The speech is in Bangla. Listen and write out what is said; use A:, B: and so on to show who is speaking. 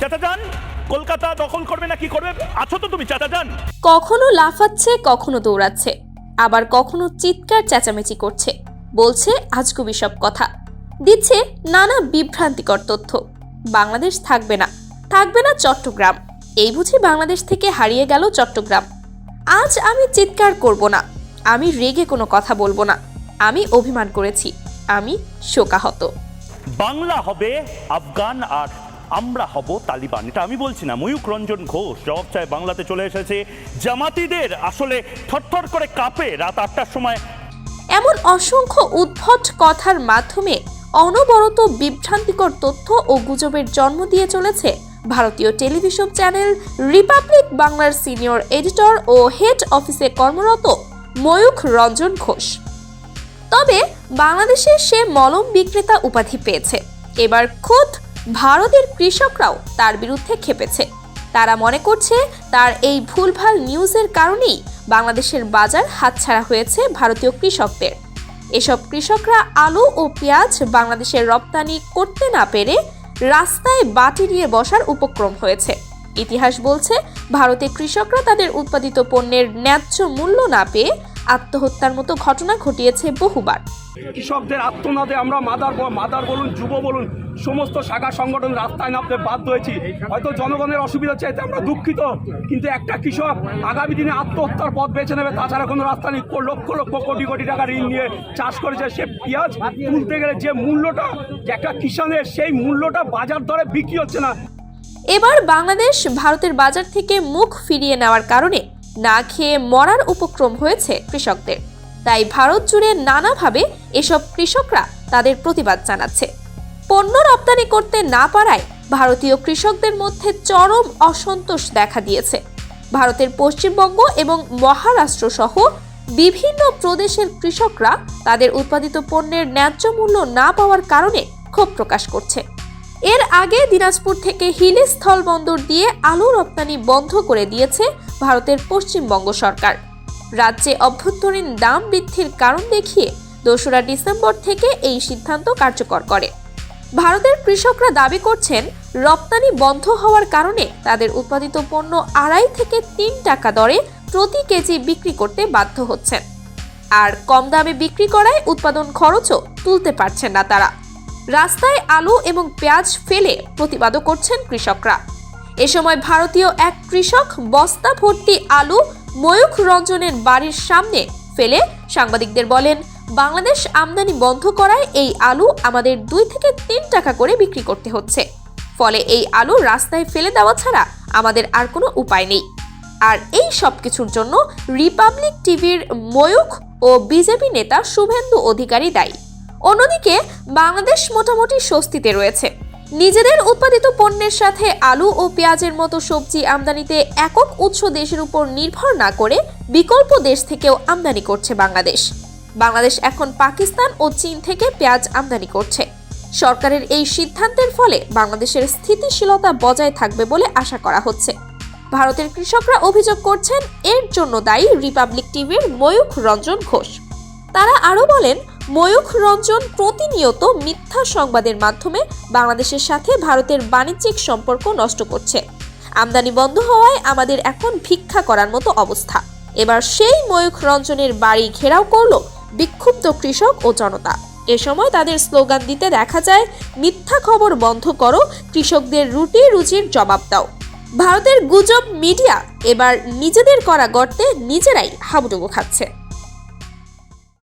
A: চাচা যান কলকাতা দখল করবে না কি করবে? আছো তো তুমি চাচা যান
B: কখনো লাফাচ্ছে কখনো দৌড়াচ্ছে। আবার কখনো চিৎকার চেঁচামেচি করছে। বলছে আজগুবি সব কথা। দিচ্ছে নানা বিভ্রান্তিকর তথ্য। বাংলাদেশ থাকবে না। থাকবে না চট্টগ্রাম। এই বুঝি বাংলাদেশ থেকে হারিয়ে গেল চট্টগ্রাম। আজ আমি চিৎকার করব না। আমি রেগে কোনো কথা বলব না। আমি অভিমান করেছি। আমি শোকাহত।
A: বাংলা হবে আফগান আর আমরা হব তালিবান। এটা আমি বলছি না ময়ূক রঞ্জন ঘোষ জবাব চায় বাংলাতে চলে এসেছে জামাতিদের। আসলে থরথর করে কাঁপে রাত আটটার সময়।
B: এমন অসংখ্য উদ্ভট কথার মাধ্যমে অনবরত বিভ্রান্তিকর তথ্য ও গুজবের জন্ম দিয়ে চলেছে ভারতীয় টেলিভিশন চ্যানেল রিপাবলিক বাংলার সিনিয়র এডিটর ও হেড অফিসে কর্মরত ময়ূখ রঞ্জন ঘোষ। তবে বাংলাদেশে সে মলম বিক্রেতা উপাধি পেয়েছে। এবার খোদ ভারতের কৃষকরাও তার বিরুদ্ধে খেপেছে। তারা মনে করছে তার এই ভুলভাল নিউজের কারণেই বাংলাদেশের বাজার হাতছাড়া হয়েছে ভারতীয় কৃষকদের। এসব কৃষকরা আলু ও পেঁয়াজ বাংলাদেশের রপ্তানি করতে না পেরে রাস্তায় বাটি নিয়ে বসার উপক্রম হয়েছে। ইতিহাস বলছে, ভারতে কৃষকরা তাদের উৎপাদিত পণ্যের ন্যায্য মূল্য না পেয়ে আত্মহত্যার মতো ঘটনা ঘটিয়েছে বহুবার।
C: কৃষকদের আত্মনাদে আমরা মাদার মাদার বলুন, যুব বলুন, সমস্ত শাখা সংগঠন রাস্তায় নামতে বাধ্য হয়েছি। হয়তো জনগণের অসুবিধা এতে আমরা দুঃখিত, কিন্তু একটা কৃষক আগামী দিনে আত্মহত্যার পথ বেছে নেবে, তাছাড়া কোনো রাস্তা নেই। লক্ষ লক্ষ কোটি কোটি টাকা ঋণ নিয়ে চাষ করেছে সে পেঁয়াজ। তুলতে গেলে যে মূল্যটা একটা কিষানের সেই মূল্যটা বাজার দরে বিক্রি হচ্ছে না।
B: এবার বাংলাদেশ ভারতের বাজার থেকে মুখ ফিরিয়ে নেওয়ার কারণে না খেয়ে মরার উপক্রম হয়েছে কৃষকদের। তাই ভারত জুড়ে নানাভাবে এসব কৃষকরা তাদের প্রতিবাদ জানাচ্ছে। পণ্য রপ্তানি করতে না পারায় ভারতীয় কৃষকদের মধ্যে চরম অসন্তোষ দেখা দিয়েছে। ভারতের পশ্চিমবঙ্গ এবং মহারাষ্ট্র সহ বিভিন্ন প্রদেশের কৃষকরা তাদের উৎপাদিত পণ্যের ন্যায্য মূল্য না পাওয়ার কারণে ক্ষোভ প্রকাশ করছে। এর আগে দিনাজপুর থেকে হিলি স্থলবন্দর দিয়ে আলু রপ্তানি বন্ধ করে দিয়েছে ভারতের পশ্চিমবঙ্গ সরকার। রাজ্যে অভ্যন্তরীণ দাম বৃদ্ধির কারণ দেখিয়ে দোসরা ডিসেম্বর থেকে এই সিদ্ধান্ত কার্যকর করে। ভারতের কৃষকরা দাবি করছেন, রপ্তানি বন্ধ হওয়ার কারণে তাদের উৎপাদিত পণ্য আড়াই থেকে তিন টাকা দরে প্রতি কেজি বিক্রি করতে বাধ্য হচ্ছেন। আর কম দামে বিক্রি করায় উৎপাদন খরচও তুলতে পারছেন না তারা। রাস্তায় আলু এবং পেঁয়াজ ফেলে প্রতিবাদও করছেন কৃষকরা। এ সময় ভারতীয় এক কৃষক বস্তা ভর্তি আলু ময়ূখ রঞ্জনের বাড়ির সামনে ফেলে সাংবাদিকদের বলেন, বাংলাদেশ আমদানি বন্ধ করায় এই আলু আমাদের দুই থেকে তিন টাকা করে বিক্রি করতে হচ্ছে। ফলে এই আলু রাস্তায় ফেলে দেওয়া ছাড়া আমাদের আর কোনো উপায় নেই। আর এই সব কিছুর জন্য রিপাবলিক টিভির ময়ূখ ও বিজেপি নেতা শুভেন্দু অধিকারী দায়ী। অন্যদিকে বাংলাদেশ মোটামুটি স্বস্তিতে রয়েছে। নিজেদের উৎপাদিত পণ্যের সাথে আলু ও পেঁয়াজের মতো সবজি আমদানিতে একক উৎস দেশের উপর নির্ভর না করে বিকল্প দেশ থেকেও আমদানি করছে বাংলাদেশ। বাংলাদেশ এখন পাকিস্তান ও চীন থেকে পেঁয়াজ আমদানি করছে। সরকারের এই সিদ্ধান্তের ফলে বাংলাদেশের স্থিতিশীলতা বজায় থাকবে বলে আশা করা হচ্ছে। ভারতের কৃষকরা অভিযোগ করছেন, এর জন্য দায়ী রিপাবলিক টিভির ময়ূখ রঞ্জন ঘোষ। তারা আরও বলেন ময়ূখ রঞ্জন প্রতিনিয়ত মিথ্যা সংবাদের মাধ্যমে বাংলাদেশের সাথে ভারতের বাণিজ্যিক সম্পর্ক নষ্ট করছে। আমদানি বন্ধ হওয়ায় আমাদের এখন ভিক্ষা করার মতো অবস্থা। এবার সেই ময়ূখ রঞ্জনের বাড়ি ঘেরাও করল বিক্ষুব্ধ কৃষক ও জনতা। এ সময় তাদের স্লোগান দিতে দেখা যায়, মিথ্যা খবর বন্ধ করো, কৃষকদের রুটি রুচির জবাব দাও। ভারতের গুজব মিডিয়া এবার নিজেদের করা গর্তে নিজেরাই হাবুডুবু খাচ্ছে।